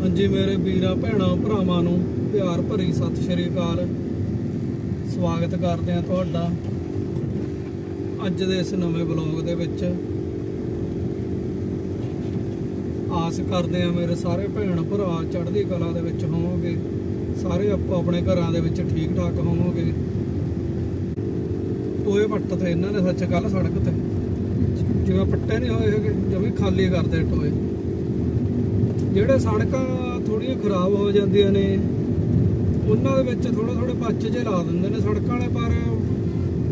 ਹਾਂਜੀ ਮੇਰੇ ਵੀਰਾਂ, ਭੈਣਾਂ, ਭਰਾਵਾਂ ਨੂੰ ਪਿਆਰ ਭਰੀ ਸਤਿ ਸ਼੍ਰੀ ਅਕਾਲ। ਸਵਾਗਤ ਕਰਦੇ ਆ ਤੁਹਾਡਾ ਅੱਜ ਦੇ ਇਸ ਨਵੇਂ ਬਲੌਗ ਦੇ ਵਿੱਚ। ਆਸ ਕਰਦੇ ਆ ਮੇਰੇ ਸਾਰੇ ਭੈਣ, ਭਰਾ ਚੜ੍ਹਦੀ ਕਲਾ ਦੇ ਵਿੱਚ ਹੋਵੋਗੇ। ਸਾਰੇ ਆਪੋ ਆਪਣੇ ਘਰਾਂ ਦੇ ਵਿੱਚ ਠੀਕ ਠਾਕ ਹੋਵੋਗੇ। ਟੋਏ ਪੱਟ ਤੇ ਇਹਨਾਂ ਨੇ ਸੱਚ ਕੱਲ ਸੜਕ ਤੇ। ਜਿਵੇਂ ਪੱਟੇ ਨਹੀਂ ਹੋਏ ਹੈਗੇ ਜਿਵੇਂ ਖਾਲੀ ਕਰਦੇ ਟੋਏ। ਜਿਹੜੇ ਸੜਕਾਂ ਥੋੜੀਆਂ ਖਰਾਬ ਹੋ ਜਾਂਦੀਆਂ ਨੇ, ਉਹਨਾਂ ਦੇ ਵਿੱਚ ਥੋੜੇ ਥੋੜੇ ਪੱਚ ਜੇ ਲਾ ਦਿੰਦੇ ਨੇ ਸੜਕਾਂ ਵਾਲੇ, ਪਰ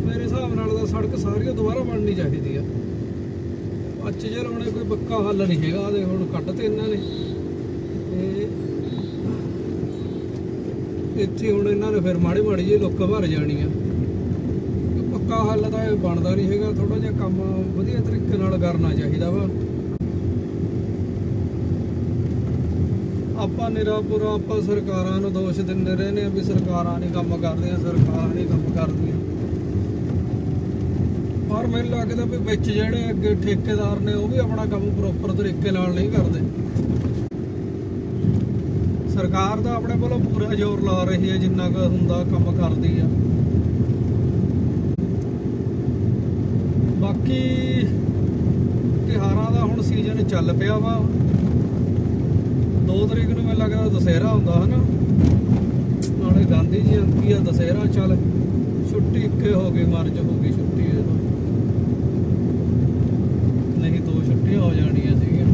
ਮੇਰੇ ਹਿਸਾਬ ਨਾਲ ਤਾਂ ਸੜਕ ਸਾਰੀਆਂ ਦੁਬਾਰਾ ਬਣਨੀ ਚਾਹੀਦੀ ਆ। ਪੱਚ ਜੇ ਲਾਉਣੇ ਕੋਈ ਪੱਕਾ ਹੱਲ ਨਹੀਂ ਹੈਗਾ ਦੇ ਹੁਣ ਕੱਢ ਤੇ ਇਹਨਾਂ ਨੇ। ਤੇ ਇੱਥੇ ਹੁਣ ਇਹਨਾਂ ਨੇ ਫਿਰ ਮਾੜੀ ਮਾੜੀ ਜਿਹੀ ਲੁੱਕ ਭਰ ਜਾਣੀ ਆ। ਪੱਕਾ ਹੱਲ ਤਾਂ ਇਹ ਬਣਦਾ ਨਹੀਂ ਹੈਗਾ। ਥੋੜਾ ਜਿਹਾ ਕੰਮ ਵਧੀਆ ਤਰੀਕੇ ਨਾਲ ਕਰਨਾ ਚਾਹੀਦਾ ਵਾ। ਆਪਾਂ ਨਿਰਾਪੁਰਾ, ਆਪਾਂ ਸਰਕਾਰਾਂ ਨੂੰ ਦੋਸ਼ ਦਿੰਦੇ ਰਹੇ ਨੇ ਵੀ ਸਰਕਾਰਾਂ ਨਹੀਂ ਕੰਮ ਕਰਦੀਆਂ, ਸਰਕਾਰਾਂ ਨਹੀਂ ਕੰਮ ਕਰਦੀਆਂ। ਪਰ ਮੈਨੂੰ ਲੱਗਦਾ ਵੀ ਵਿੱਚ ਜਿਹੜੇ ਅੱਗੇ ਠੇਕੇਦਾਰ ਨੇ, ਉਹ ਵੀ ਆਪਣਾ ਕੰਮ ਪ੍ਰੋਪਰ ਤਰੀਕੇ ਨਾਲ ਨਹੀਂ ਕਰਦੇ। ਸਰਕਾਰ ਦਾ ਆਪਣੇ ਵੱਲੋਂ ਪੂਰਾ ਜ਼ੋਰ ਲਾ ਰਹੀ ਹੈ, ਜਿੰਨਾ ਕੁ ਹੁੰਦਾ ਕੰਮ ਕਰਦੀ ਆ। ਬਾਕੀ ਤਿਉਹਾਰਾਂ ਦਾ ਹੁਣ ਸੀਜ਼ਨ ਚੱਲ ਪਿਆ ਵਾ। 2 ਤਰੀਕ ਨੂੰ ਮੈਨੂੰ ਲੱਗਦਾ ਦੁਸਹਿਰਾ ਹੁੰਦਾ ਹਨਾ। ਨਾਲੇ ਗਾਂਧੀ ਜਯੰਤੀ ਆ ਦੁਸਹਿਰਾ ਚੱਲ। ਛੁੱਟੀ ਇੱਕੇ ਹੋ ਗਈ ਮਾਰਚ ਹੋ ਗਈ ਛੁੱਟੀ ਇਹ ਤਾਂ ਨਹੀਂ ਦੋ ਛੁੱਟੀਆਂ ਹੋ ਜਾਣੀਆਂ ਸੀਗੀਆਂ।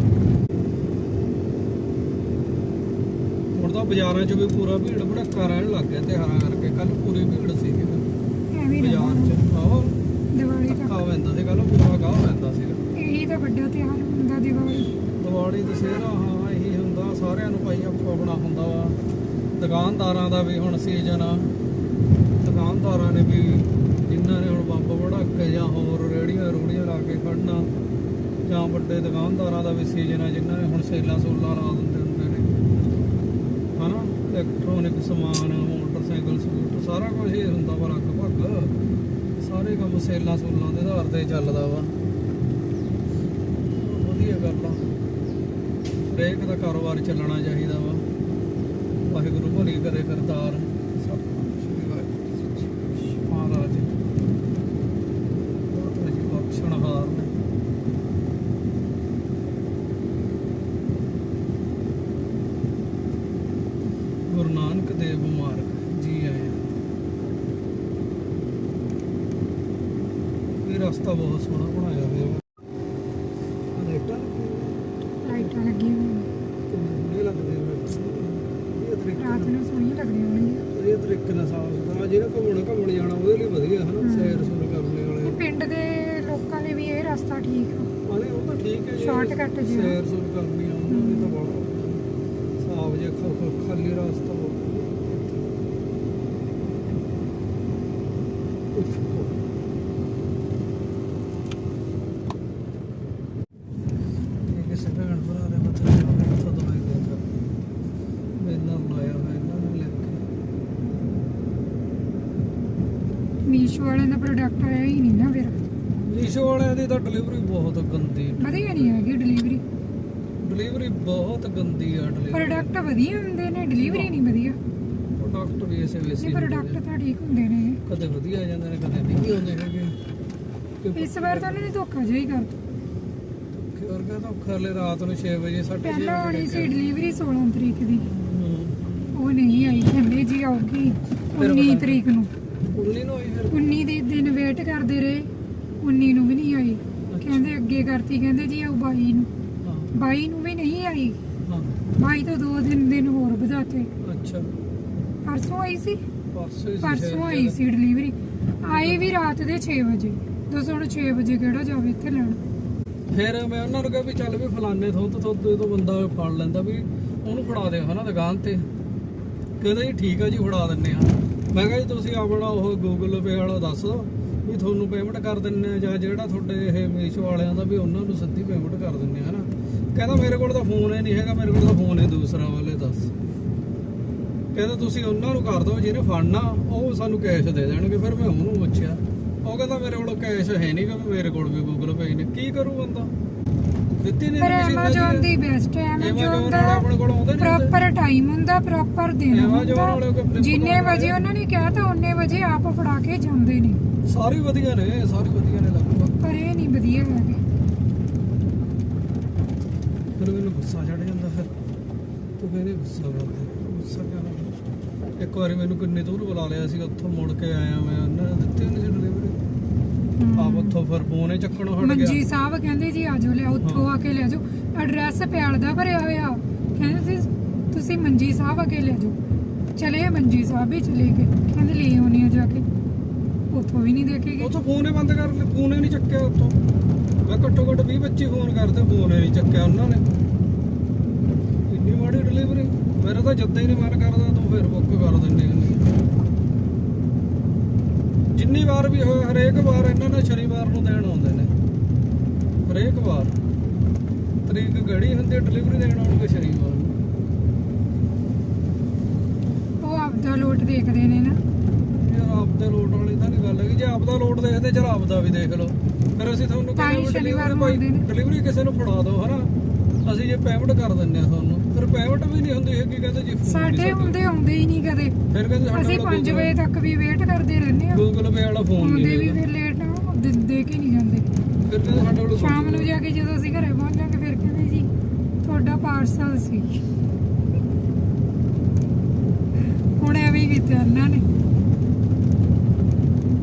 ਹੁਣ ਤਾਂ ਬਾਜ਼ਾਰਾਂ 'ਚ ਵੀ ਪੂਰਾ ਭੀੜ ਭੜੱਕਾ ਰਹਿਣ ਲੱਗ ਗਿਆ ਤਿਉਹਾਰਾਂ ਕਰਕੇ। ਕੱਲ ਪੂਰੀ ਭੀੜ ਸੀਗੀ। ਬਾਜ਼ਾਰ 'ਚ ਆਹੋ। ਦੀਵਾਲੀ ਧੱਕਾ ਤਾਂ ਪੈਂਦਾ ਸੀ ਕੱਲ ਪੂਰਾ ਗਾਹ ਪੈਂਦਾ ਸੀਗਾ ਇਹੀ ਤਾਂ ਵੱਡਾ ਤਿਉਹਾਰ ਹੁੰਦਾ ਦੀਵਾਲੀ। ਦੀਵਾਲੀ ਦੁਸਹਿਰਾ ਹਾਂ ਇਹੀ ਹੁੰਦਾ ਸਾਰਿਆਂ ਨੂੰ ਭਾਈ ਆਪੋ ਆਪਣਾ ਹੁੰਦਾ ਵਾ। ਦੁਕਾਨਦਾਰਾਂ ਦਾ ਵੀ ਹੁਣ ਸੀਜ਼ਨ ਆ। ਦੁਕਾਨਦਾਰਾਂ ਨੇ ਵੀ ਜਿਨ੍ਹਾਂ ਨੇ ਹੁਣ ਬੰਬ ਵੜਾਕੇ ਜਾਂ ਹੋਰ ਰੇੜੀਆਂ ਰੂੜੀਆਂ ਲਾ ਕੇ ਖੜਨਾ ਜਾਂ ਵੱਡੇ ਦੁਕਾਨਦਾਰਾਂ ਦਾ ਵੀ ਸੀਜ਼ਨ ਆ ਜਿਨ੍ਹਾਂ ਨੇ ਹੁਣ ਸੇਲਾਂ ਸੂਲਾਂ ਲਾ ਦਿੰਦੇ ਹੁੰਦੇ ਨੇ। ਹਨਾ? ਇਲੈਕਟ੍ਰੋਨਿਕ ਸਮਾਨ ਮੋਟਰਸਾਈਕਲ ਸਕੂਟਰ ਸਾਰਾ ਕੁਝ ਹੀ ਹੁੰਦਾ ਵਾ ਲਗਭਗ ਸਾਰੇ ਕੰਮ ਸੇਲਾਂ ਸੂਲਾਂ ਦੇ ਆਧਾਰ ਤੇ ਚੱਲਦਾ ਵਾ। ਵਧੀਆ ਗੱਲ ਆ। ਹਰੇਕ ਦਾ ਕਾਰੋਬਾਰ ਚੱਲਣਾ ਚਾਹੀਦਾ ਵਾ। ਵਾਹਿਗੁਰੂ ਭਲੀ ਕਰੇ ਕਰਤਾਰ ਸਤਿਨਾਮ ਸ਼੍ਰੀ ਵਾਹਿਗੁਰੂ ਜੀ। ਮਹਾਰਾਜ ਬਹੁਤ ਜੀ ਬਖਸ਼ਣਹਾਰ ਨੇ ਗੁਰੂ ਨਾਨਕ ਦੇਵ ਮਾਰਗ ਜੀ ਆਏ ਇਹ ਰਸਤਾ ਬਹੁਤ ਸੋਹਣਾ ਬਣਾਇਆ ਹੋਇਆ ਵਾ ਰੇਟਾਂ ਲਾਈਟਾਂ ਲੱਗੀਆਂ ਹੋਈਆਂ ਕਿੰਨੇ ਲੱਗਦੇ ਨੇ ਇਹ ਤਰੀਕੇ ਰਾਤ ਨੂੰ ਸੋਹਣੀਆਂ ਲੱਗਦੀਆਂ ਹੋਣਗੀਆਂ ਇਹ ਤਰੀਕੇ ਨਾਲ ਸਾਫ਼ ਸੁਥਰਾ ਜਿਹੜਾ ਘੁੰਮਣ ਘੁੰਮਣ ਜਾਣਾ ਉਹਦੇ ਲਈ ਵਧੀਆ ਹੈ ਨਾ ਸੈਰ ਸੁਰ ਕਰਨੇ ਵਾਲੇ ਪਿੰਡ ਦੇ ਲੋਕਾਂ ਲਈ ਵੀ ਇਹ ਰਸਤਾ ਠੀਕ ਆ ਆਨੇ ਉਹ ਤਾਂ ਠੀਕ ਹੈ ਜੀ। Shortcut ਜਿਹਾ। ਸੈਰ ਸੁਰ ਕਰਨੀ ਆ ਉਹਨਾਂ ਦੀ ਤਾਂ ਬੜਾ ਸਾਫ਼ ਜਿਹਾ ਖ- ਖ- ਖਾਲੀ ਰਸਤਾ ਹੋ ਇਹ ਕਿਸੇ ਭੈਣ ਭਰਾ ਦੇ ਮੱਥੇ ਤੇ ਉਹਨੇ ਹੱਥ ਦਵਾਈ ਦੇ ਦਿੱਤਾ ਮੈਨਾਂ ਲਾਇਆ ਹੋਇਆ ਇਹਨਾਂ ਨੇ ਲਿਖ ਕੇ ਮੀਸ਼ੋ ਵਾਲਿਆਂ ਦਾ ਪ੍ਰੋਡਕਟ ਆਇਆ ਹੀ ਨਹੀਂ ਨਾ ਫਿਰ। ਮੀਸ਼ੋ ਵਾਲਿਆਂ ਦੀ ਤਾਂ ਡਿਲੀਵਰੀ ਬਹੁਤ ਗੰਦੀ ਵਧੀਆ ਨਹੀਂ ਹੈਗੀ ਡਿਲੀਵਰੀ ਡਿਲੀਵਰੀ ਬਹੁਤ ਗੰਦੀ ਆ ਡਿਲੀਵਰੀ ਪ੍ਰੋਡਕਟ ਵਧੀਆ ਹੁੰਦੇ ਨੇ ਡਿਲੀਵਰੀ ਨਹੀਂ ਵਧੀਆ। ਪ੍ਰੋਡਕਟ ਵੀ ਐਸੇ ਵੈਸੇ ਨਹੀਂ ਹੀ ਪ੍ਰੋਡਕਟ ਤਾਂ ਠੀਕ ਹੁੰਦੇ ਨੇ। ਕਦੇ ਵਧੀਆ ਆ ਜਾਂਦੇ ਨੇ ਕਦੇ ਨਹੀਂ ਆਉਂਦੇ ਹੈਗੇ। ਕਿ ਇਸ ਵਾਰ ਤਾਂ ਉਹਨਾਂ ਨੇ ਧੋਖਾ ਜਿਹਾ ਹੀ ਕਰਤਾ। ਵਰਗਾ ਤਾਂ ਖਰਲੇ ਰਾਤ ਨੂੰ 6 ਵਜੇ 6:30 ਪਹਿਲਾਂ ਆਉਣੀ ਵਜੇ ਸੀ ਡਿਲੀਵਰੀ 16 ਤਰੀਕ ਦੀ। ਹੂੰ। ਉਹ ਨਹੀਂ ਆਈ ਕਹਿੰਦੇ ਜੀ ਆਊਗੀ 19 ਤਰੀਕ ਨੂੰ। ਉਰਲੀ ਨੂੰ ਆਈ ਫਿਰ? 19 ਦੇ ਦਿਨ ਵੇਟ ਕਰਦੇ ਰਹੇ 19 ਨੂੰ ਵੀ ਨਹੀਂ ਆਈ। ਕਹਿੰਦੇ ਅੱਗੇ ਕਰਤੀ ਕਹਿੰਦੇ ਜੀ ਆਉ 22 ਨੂੰ। ਹਾਂ। 22 ਨੂੰ ਵੀ ਨਹੀਂ ਆਈ। ਹਾਂ। 22 ਤੋਂ ਦੋ ਦਿਨ ਦਿਨ ਹੋਰ ਵਧਾਤੇ। ਅੱਛਾ। ਪਰਸੋਂ ਆਈ ਸੀ। ਪਰਸੋਂ ਹੀ ਸੀ ਪਰਸੋਂ ਸ਼ਾਇਦ। ਆਈ ਸੀ ਡਿਲੀਵਰੀ ਆਈ ਵੀ ਰਾਤ ਦੇ 6 ਵਜੇ। ਦੱਸੋ ਹੁਣ 6 ਵਜੇ ਕਿਹੜਾ ਜਾਵੇ ਇੱਥੇ ਲੈਣ। ਫਿਰ ਮੈਂ ਉਹਨਾਂ ਨੂੰ ਕਿਹਾ ਵੀ ਚੱਲ ਵੀ ਫਲਾਣੇ ਥੋਂ ਤੋਂ ਤੋਂ ਬੰਦਾ ਫੜ ਲੈਂਦਾ ਵੀ ਉਹਨੂੰ ਫੜਾ ਦਿਓ ਹਨਾ ਦੁਕਾਨ ਤੇ। ਕਹਿੰਦਾ ਜੀ ਠੀਕ ਆ ਜੀ ਫੜਾ ਦਿੰਨੇ ਆ ਮੈਂ ਕਿਹਾ ਜੀ, ਤੁਸੀਂ ਆਪਣਾ ਉਹ ਗੂਗਲ ਪੇ ਵਾਲਾ ਦੱਸ ਦਿਓ ਵੀ ਤੁਹਾਨੂੰ ਪੇਮੈਂਟ ਕਰ ਦਿੰਨੇ ਆ ਜਾਂ ਜਿਹੜਾ ਤੁਹਾਡੇ ਇਹ ਮੀਸ਼ੋ ਵਾਲਿਆਂ ਦਾ ਵੀ ਉਹਨਾਂ ਨੂੰ ਸਿੱਧੀ ਪੇਮੈਂਟ ਕਰ ਦਿੰਨੇ ਆ, ਹਨਾ? ਕਹਿੰਦਾ ਮੇਰੇ ਕੋਲ ਤਾਂ ਫੋਨ ਹੀ ਨਹੀਂ ਹੈਗਾ, ਮੇਰੇ ਕੋਲ ਤਾਂ ਫੋਨ ਹੀ ਦੂਸਰਾ ਵਾਲੇ ਦੱਸ। ਕਹਿੰਦਾ ਤੁਸੀਂ ਉਹਨਾਂ ਨੂੰ ਕਰ ਦਿਓ, ਜਿਹਨੇ ਫੜਨਾ, ਉਹ ਸਾਨੂੰ ਕੈਸ਼ ਦੇ ਦੇਣਗੇ। ਫਿਰ ਮੈਂ ਉਹਨੂੰ ਪੁੱਛਿਆ, ਉਹ ਕਹਿੰਦਾ ਮੇਰੇ ਕੋਲ ਕੈਸ਼ ਹੈ ਨਹੀਂ ਕਿ ਮੇਰੇ ਕੋਲ ਵੀ ਗੂਗਲ ਪੇ ਨਹੀਂ ਕੀ ਕਰੂ ਬੰਦਾ? ਦਿੱਤੀ ਨਹੀਂ ਪਰ ਐਮਾਜ਼ੋਨ। ਦੀ ਬੈਸਟ ਹੈ ਐਮਾਜ਼ੋਨ ਦਾ। ਪ੍ਰੋਪਰ ਟਾਈਮ ਹੁੰਦਾ ਪ੍ਰੋਪਰ ਦਿਨ ਹੁੰਦਾ। ਜਿੰਨੇ ਵਜੇ ਉਹਨਾਂ ਨੇ ਕਿਹਾ ਤਾਂ ਉਹਨੇ ਵਜੇ ਆਪ ਫੜਾ ਕੇ ਜਾਂਦੇ ਨੇ। ਸਾਰੇ ਵਧੀਆ ਨੇ ਸਾਰੇ ਵਧੀਆ ਨੇ ਲਗਭਗ। ਪਰ ਇਹ ਨਹੀਂ ਵਧੀਆ ਹੈਗੇ। ਫਿਰ ਮੈਨੂੰ ਗੁੱਸਾ ਚੜ ਜਾਂਦਾ ਫਿਰ। ਤੂੰ ਕਹਿੰਦੇ ਗੁੱਸਾ ਕਰਦੇ। ਗੁੱਸਾ ਕਿਉਂ ਇੱਕ ਵਾਰੀ ਮੈਨੂੰ ਕਿੰਨੇ ਦੂਰ ਬੁਲਾ ਲਿਆ ਸੀ ਉੱਥੋਂ ਮੁੜ ਕੇ ਆਇਆ ਮੈਂ ਉਹਨਾਂ ਨੇ ਦਿੱਤੀ ਨਹੀਂ ਡਿਲੀਵਰੀ ਆਪ ਉੱਥੋਂ ਫਿਰ ਫੋਨ ਹੀ ਚੱਕਣੋਂ ਹਟ ਮੰਜੀ ਗਿਆ ਸਾਹਿਬ ਕਹਿੰਦੇ ਜੀ ਆਜੋ ਲਿਆ ਉੱਥੋਂ ਆ ਕੇ ਲੈ ਜਾਓ। ਐਡਰੈਸ ਪਿਆਲ ਦਾ ਭਰਿਆ ਹੋਇਆ। ਕਹਿੰਦੇ ਸੀ ਤੁਸੀਂ ਮੰਜੀ ਸਾਹਿਬ ਆ ਕੇ ਲੈ ਜਾਓ। ਚਲੇ ਮੰਜੀ ਸਾਹਿਬ ਵੀ ਚਲੇ ਗਏ। ਕਹਿੰਦੇ ਲੈ ਆਉਣੀ ਆ ਜਾ ਕੇ। ਉੱਥੋਂ ਵੀ ਨਹੀਂ ਦੇਖੇ ਗਏ। ਉੱਥੋਂ ਫੋਨ ਹੀ ਬੰਦ ਕਰ ਲਿਆ ਫੋਨ ਹੀ ਨਹੀਂ ਚੱਕਿਆ ਉੱਥੋਂ। ਮੈਂ ਘੱਟੋ ਘੱਟ 20 25 ਫੋਨ ਕਰਦੇ ਫੋਨ ਹੀ ਨਹੀਂ ਚੱਕਿਆ ਉਹਨਾਂ ਨੇ। ਇੰਨੀ ਮਾੜੀ ਡਿਲੀਵਰੀ ਮੇਰਾ ਤਾਂ ਜਦ ਹੀ ਨਹੀਂ ਮਨ ਕਰਦਾ ਤੂੰ ਫਿਰ ਬੁੱਕ ਕਰ ਦਿੰਦੇ ਹੁੰਦੇ। ਜਿੰਨੀ ਵਾਰ ਵੀ ਹੋਇਆ ਹਰੇਕ ਵਾਰ ਇਹਨਾਂ ਨੇ ਸ਼ਨੀਵਾਰ ਨੂੰ ਦੇਣ ਆਉਂਦੇ ਨੇ। ਹਰੇਕ ਵਾਰ। ਤਰੀਕ ਘੜੀ ਹੁੰਦੀ ਡਿਲੀਵਰੀ ਦੇਣ ਆਉਣਗੇ ਸ਼ਨੀਵਾਰ ਉਹ ਆਪਦਾ ਲੋਟ ਦੇਖਦੇ ਨੇ ਨਾ। ਯਾਰ ਆਪਦੇ ਲੋਡ ਵਾਲੀ ਤਾਂ ਨਹੀਂ ਗੱਲ ਹੈਗੀ। ਜੇ ਆਪਦਾ ਲੋਡ ਦੇਖਦੇ ਚਲ ਆਪਦਾ ਵੀ ਦੇਖ ਲਓ। ਫਿਰ ਅਸੀਂ ਤੁਹਾਨੂੰ ਕਹਿੰਦੇ ਭਾਈ। ਡਿਲੀਵਰੀ ਕਿਸੇ ਨੂੰ ਫੜਾ ਦਿਓ ਹਨਾ? ਅਸੀਂ ਜੇ ਪੇਮੈਂਟ ਕਰ ਦਿੰਨੇ ਆ ਤੁਹਾਨੂੰ। ਪੇਮੈਂਟ ਵੀ ਨਹੀਂ ਹੁੰਦੀ ਹੈਗੀ ਕਹਿੰਦੇ ਜੀ phone ਨਹੀਂ ਸਾਡੇ ਹੁੰਦੇ ਆਉਂਦੇ ਹੀ ਨਹੀਂ ਕਦੇ। ਫਿਰ ਕਹਿੰਦੇ ਸਾਡਾ ਅਸੀਂ 5 ਵਜੇ ਤੱਕ ਵੀ ਵੇਟ ਕਰਦੇ ਰਹਿੰਦੇ ਆ ਗੂਗਲ ਪੇ ਵਾਲਾ ਫੋਨ ਆਉਂਦੇ ਵੀ ਫਿਰ ਲੇਟ ਦਿੰਦੇ ਕਿ ਨਹੀਂ ਜਾਂਦੇ। ਫਿਰ ਕਹਿੰਦੇ ਸਾਡੇ ਕੋਲ ਸ਼ਾਮ ਨੂੰ ਜਾ ਕੇ ਜਦੋਂ ਅਸੀਂ ਘਰੇ ਪਹੁੰਚਾਂਗੇ ਫਿਰ ਕਹਿੰਦੇ ਜੀ ਤੁਹਾਡਾ ਪਾਰਸਲ ਸੀ। ਹੁਣ ਐਵੇਂ ਹੀ ਕੀਤਾ ਇਹਨਾਂ ਨੇ।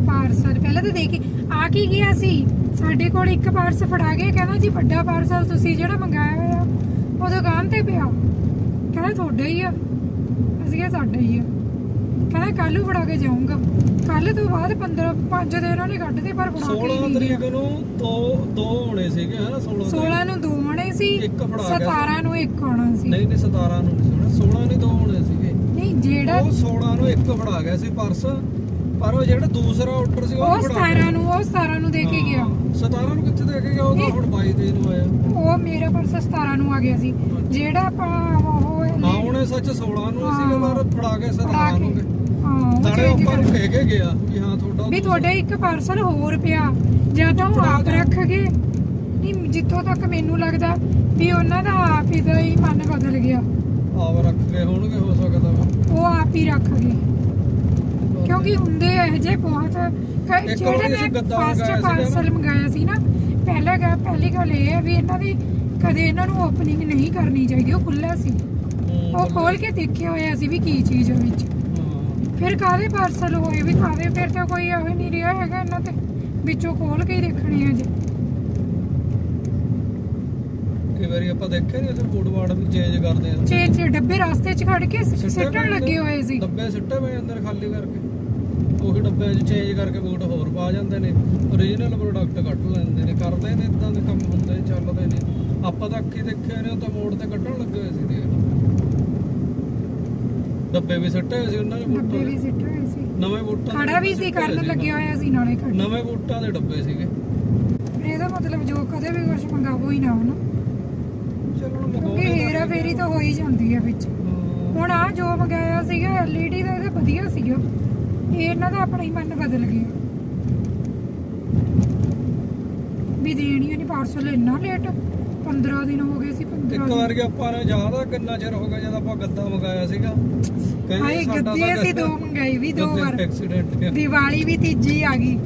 ਪਾਰਸਲ ਪਹਿਲਾਂ ਤਾਂ ਦੇਖੀ ਆ ਕੀ ਗਿਆ ਸੀ? ਸਾਡੇ ਕੋਲ ਇੱਕ ਪਾਰਸਲ ਫੜਾ ਗਿਆ ਕਹਿੰਦਾ ਜੀ ਵੱਡਾ ਪਾਰਸਲ ਤੁਸੀਂ ਜਿਹੜਾ ਮੰਗਾਇਆ ਹੋਇਆ। ਉਹ ਦੁਕਾਨ ਤੇ ਪਿਆ ਕਹਿੰਦਾ ਤੁਹਾਡਾ ਹੀ ਆ ਅਸੀਂ ਕਿਹਾ ਸਾਡਾ ਹੀ ਆ। ਕਹਿੰਦਾ ਕੱਲ ਨੂੰ ਫੜਾ ਕੇ ਜਾਊਂਗਾ। ਕੱਲ ਤੋਂ ਬਾਅਦ 15 5 ਦਿਨ ਉਹਨੇ ਕੱਢਦੇ ਪਰ ਫੜਾ ਕੇ 16 ਨਹੀਂ ਗਿਆ ਤਰੀਕ ਨੂੰ ਦੋ ਦੋ ਹੋਣੇ ਸੀਗੇ ਹਨਾ 16 16 ਨੂੰ। ਦੋ ਆਉਣੇ ਸੀ ਇੱਕ ਫੜਾ ਗਿਆ 17 ਨੂੰ ਇੱਕ ਆਉਣਾ ਸੀ। ਨਹੀਂ ਨਹੀਂ 17 ਨੂੰ ਨਹੀਂ ਹੋਣਾ 16 ਨਹੀਂ ਦੋ ਹੋਣੇ ਸੀਗੇ। ਨਹੀਂ ਜਿਹੜਾ ਉਹ 16 ਨੂੰ ਇੱਕ ਫੜਾ ਗਿਆ ਸੀ ਪਰਸ ਪਰ ਉਹ ਜਿਹੜਾ ਦੂਸਰਾ ਆਰਡਰ ਸੀ ਉਹ ਉਹ ਫੜਾ ਗਿਆ। 17 ਨੂੰ ਉਹ 17 ਨੂੰ ਦੇ ਕੇ ਗਿਆ। 17 ਨੂੰ ਕਿੱਥੇ ਦੇ ਕੇ ਗਿਆ? ਉਹ ਤਾਂ। ਹੁਣ 22 ਤਰੀਕ ਨੂੰ ਆਇਆ। 17 ਨੂੰ ਆ ਗਿਆ ਸੀ ਜਿਹੜਾ ਆਪਾਂ ਉਹ ਹਾਂ ਉਹਨੇ ਸੱਚ 16 ਨੂੰ ਸੀਗਾ। ਪਰ ਫੜਾ ਕੇ ਫੜਾ 17 ਨੂੰ ਕੇ। ਨਾਲੇ ਆਪਾਂ ਨੂੰ ਕਹਿ ਕੇ ਗਿਆ ਵੀ ਹਾਂ ਤੁਹਾਡਾ ਵੀ ਤੁਹਾਡੇ ਇੱਕ ਪਾਰਸਲ ਹੋਰ ਪਿਆ ਜਾਂ ਤਾਂ ਉਹ ਆਪ ਰੱਖ ਗਏ ਨਹੀਂ ਜਿੱਥੋਂ ਤੱਕ ਮੈਨੂੰ ਲੱਗਦਾ ਵੀ ਉਹਨਾਂ ਦਾ ਆਪ ਹੀ ਦਾ ਹੀ ਮਨ ਬਦਲ ਗਿਆ ਆਪ ਰੱਖ ਗਏ ਹੋਣਗੇ ਹੋ ਸਕਦਾ। ਉਹ ਆਪ ਹੀ ਰੱਖ ਗਏ ਕਿਉਂਕਿ ਹੁੰਦੇ ਇਹ ਜੇ ਬਹੁਤ ਕ- ਜਿਹੜੇ ਮੈਂ ਫਸਟ। ਪਾਰਸਲ ਮੰਗਾਇਆ ਸੀ ਨਾ ਪਹਿਲਾ ਗਾ ਪਹਿਲੀ ਗੱਲ ਇਹ ਹੈ ਵੀ ਇਹਨਾਂ ਦੀ ਕਦੇ ਇਹਨਾਂ ਨੂੰ ਓਪਨਿੰਗ ਨਹੀਂ ਕਰਨੀ ਚਾਹੀਦੀ ਉਹ ਖੁੱਲਾ ਸੀ। ਉਹ ਖੋਲ ਕੇ ਦੇਖਿਆ ਹੋਇਆ ਸੀ ਵੀ ਕੀ ਚੀਜ਼ ਹੈ ਵਿੱਚ। ਫਿਰ ਕਾਹਦੇ ਪਾਰਸਲ ਹੋਏ ਵੀ ਕਾਹਦੇ? ਫਿਰ ਤਾਂ ਕੋਈ ਇਹੋ ਨਹੀਂ ਰਿਹਾ ਹੈਗਾ ਇਹਨਾਂ ਤੇ। ਵਿੱਚੋਂ ਖੋਲ ਕੇ ਹੀ ਦੇਖਣੇ ਆ ਜੀ। ਕਈ ਵਾਰੀ ਆਪਾਂ ਦੇਖਿਆ ਨਹੀਂ ਉੱਥੇ ਫੂਡ ਵਾਰਡ ਵੀ ਚੇਂਜ ਕਰਦੇ ਆ ਚੇ ਚੇ ਡੱਬੇ ਰਾਸਤੇ 'ਚ ਖੜ ਕੇ ਸਿੱਟੇ ਸਿੱਟਣ ਲੱਗੇ ਹੋਏ ਸੀ। ਡੱਬੇ ਸਿੱਟੇ ਪਏ ਅੰਦਰ ਖਾਲੀ ਕਰਕੇ। ਉਹੀ ਡੱਬਿਆਂ 'ਚ ਚੇਂਜ ਕਰਕੇ ਬੂਟ ਹੋਰ ਪਾ ਜਾਂਦੇ ਨੇ। ਓਰੀਜਨਲ ਪ੍ਰੋਡਕਟ ਕੱਢ ਲੈਂਦੇ ਨੇ। ਕਰਦੇ ਨੇ ਇਦਾਂ ਦੇ ਕੰਮ ਹੁੰਦੇ ਚੱਲਦੇ ਨੇ। ਆਪਾਂ ਤਾਂ ਅੱਖੀ ਦੇਖਿਆ ਨੇ ਉਹ ਤਾਂ ਮੋੜ ਤੇ ਕੱਢਣ ਲੱਗੇ ਹੋਏ ਸੀ ਦੇਖ ਲਓ ਡੱਬੇ ਵੀ ਸਿੱਟੇ ਹੋਏ ਸੀ ਉਹਨਾਂ ਨੇ ਡੱਬੇ ਬੂਟਾਂ ਵੀ ਸਿੱਟੇ ਹੋਏ ਸੀ। ਨਵੇਂ ਬੂਟਾਂ ਦੇ ਖੜਾ ਵੀ ਸੀ ਸਿੱਟੇ ਹੋਏ ਕਰਨ ਲੱਗਿਆ ਹੋਇਆ ਸੀ ਨਾਲੇ ਖੜਾ ਨਵੇਂ ਬੂਟਾਂ ਦੇ ਡੱਬੇ ਸੀਗੇ। ਇਹਦਾ ਮਤਲਬ ਜੋ ਕਦੇ ਵੀ ਕੁਝ ਮੰਗਾਵੋ ਹੀ ਨਾ ਹੁਣ ਚਲੋ ਹੁਣ ਕਿਉਂਕਿ ਮੰਗਾਉਣੇ ਹੇਰਾ ਫੇਰੀ ਤਾਂ ਹੋ ਹੀ ਜਾਂਦੀ ਹੈ ਵਿੱਚ। ਹੁਣ ਆ ਜੋ ਮੰਗਾਇਆ ਸੀਗਾ ਐਲਈਡੀ ਦਾ ਇਹਦਾ ਵਧੀਆ ਸੀਗਾ। ਇਹ ਇਹਨਾਂ ਦਾ ਆਪਣਾ ਹੀ ਮਨ ਬਦਲ ਗਿਆ। ਵੀ ਦੇਣੀ ਨਹੀਂ ਪਾਰਸਲ ਇੰਨਾ ਲੇਟ 15 ਦਿਨ ਹੋ ਗਏ ਸੀ 15 ਇੱਕ ਵਾਰ ਆਪਾਂ ਨੇ ਯਾਦ ਆ ਕਿੰਨਾ ਚਿਰ ਹੋ ਗਿਆ ਜਦ ਆਪਾਂ ਗੱਦਾ ਮੰਗਾਇਆ ਸੀਗਾ? ਹਾਏ ਗੱਦੇ ਅਸੀਂ ਦੋ ਮੰਗਾਈ ਵੀ ਦੋ ਵਾਰ। ਐਕਸੀਡੈਂਟ ਦੀਵਾਲੀ ਵੀ ਤੀਜੀ ਆ ਗਈ।